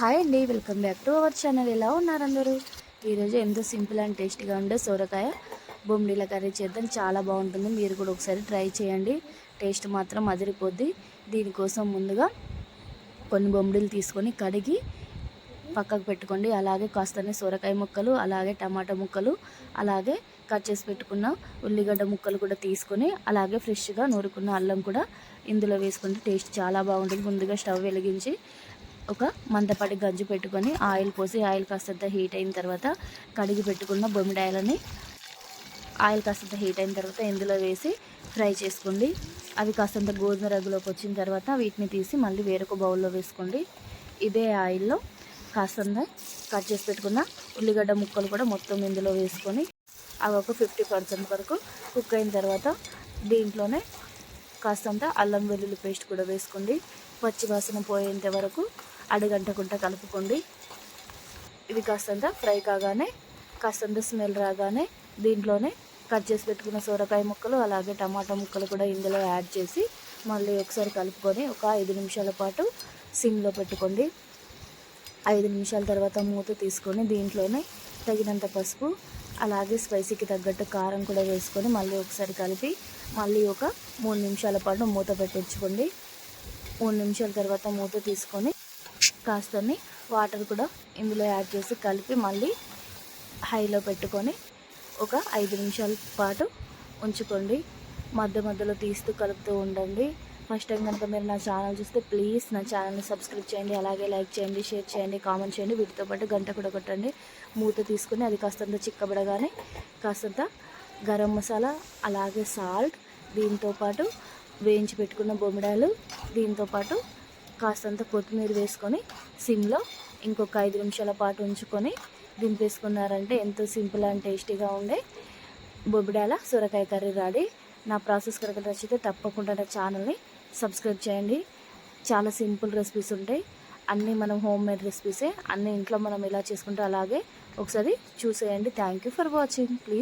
Hi అండి welcome back to our channel. ఎలా ఉన్నారు అందరూ? ఈరోజు ఎంతో సింపుల్ అండ్ టేస్టీగా ఉండే సోరకాయ బొమ్మిడిల కర్రీ చేద్దాం. చాలా బాగుంటుంది. మీరు కూడా ఒకసారి ట్రై చేయండి. టేస్ట్ మాత్రం అదిరిపోద్ది. దీనికోసం ముందుగా కొన్ని బొమ్మిడిలు తీసుకొని కడిగి పక్కకు పెట్టుకోండి. అలాగే కాస్తనే సొరకాయ ముక్కలు అలాగే టమాటా ముక్కలు అలాగే కట్ చేసి పెట్టుకున్న ఉల్లిగడ్డ ముక్కలు కూడా తీసుకొని అలాగే ఫ్రెష్గా నూరుకున్న అల్లం కూడా ఇందులో వేసుకుంటే టేస్ట్ చాలా బాగుంటుంది. ముందుగా స్టవ్ వెలిగించి ఒక మందపాటి గంజు పెట్టుకొని ఆయిల్ పోసి ఆయిల్ కాస్తంత హీట్ అయిన తర్వాత కడిగి పెట్టుకున్న బొమ్మిడాయలని ఆయిల్ కాస్తంత హీట్ అయిన తర్వాత ఇందులో వేసి ఫ్రై చేసుకోండి. అవి కాస్తంత గోధుమ రంగులోకి వచ్చిన తర్వాత వీటిని తీసి మళ్ళీ వేరొక బౌల్లో వేసుకోండి. ఇదే ఆయిల్లో కాస్తంత కట్ చేసి పెట్టుకున్న ఉల్లిగడ్డ ముక్కలు కూడా మొత్తం ఇందులో వేసుకొని అవి ఒక ఫిఫ్టీ పర్సెంట్ వరకు కుక్ అయిన తర్వాత దీంట్లోనే కాస్తంత అల్లం వెల్లుల్లి పేస్ట్ కూడా వేసుకోండి. పచ్చివాసన పోయేంత వరకు అడుగంటకుండా కలుపుకోండి. ఇది కాస్తంత ఫ్రై కాగానే కాస్తంత స్మెల్ రాగానే దీంట్లోనే కట్ చేసి పెట్టుకున్న సొరకాయ ముక్కలు అలాగే టమాటా ముక్కలు కూడా ఇందులో యాడ్ చేసి మళ్ళీ ఒకసారి కలుపుకొని ఒక ఐదు నిమిషాల పాటు సిమ్లో పెట్టుకోండి. ఐదు నిమిషాల తర్వాత మూత తీసుకొని దీంట్లోనే తగినంత పసుపు అలాగే స్పైసీకి తగ్గట్టు కారం కూడా వేసుకొని మళ్ళీ ఒకసారి కలిపి మళ్ళీ ఒక మూడు నిమిషాల పాటు మూత పెట్టించుకోండి. మూడు నిమిషాల తర్వాత మూత తీసుకొని కాస్తని వాటర్ కూడా ఇందులో యాడ్ చేసి కలిపి మళ్ళీ హైలో పెట్టుకొని ఒక ఐదు నిమిషాల పాటు ఉంచుకోండి. మధ్య మధ్యలో తీస్తూ కలుపుతూ ఉండండి. ఫస్ట్ టైం కనుక మీరు నా ఛానల్ చూస్తే ప్లీజ్ నా ఛానల్ని సబ్స్క్రైబ్ చేయండి అలాగే లైక్ చేయండి షేర్ చేయండి కామెంట్ చేయండి వీటితో పాటు గంట కూడా కొట్టండి. మూత తీసుకుని అది కాస్తంత చిక్కబడగానే కాస్తంత గరం మసాలా అలాగే సాల్ట్ దీంతో పాటు వేయించి పెట్టుకున్న బొమ్మిడాలు దీంతో పాటు కాస్తంత కొత్తిమీర వేసుకొని సిమ్లో ఇంకొక ఐదు నిమిషాల పాటు ఉంచుకొని దింపేసుకున్నారంటే ఎంతో సింపుల్ అండ్ టేస్టీగా ఉండే బొబ్బిడాల సొరకాయ కర్రీ రెడీ. నా ప్రాసెస్ కనుక నచ్చితే తప్పకుండా నా ఛానల్ని సబ్స్క్రైబ్ చేయండి. చాలా సింపుల్ రెసిపీస్ ఉంటాయి. అన్నీ మనం హోమ్ మేడ్ రెసిపీసే. అన్నీ ఇంట్లో మనం ఎలా చేసుకుంటే అలాగే ఒకసారి చూసేయండి. Thank you for watching. Please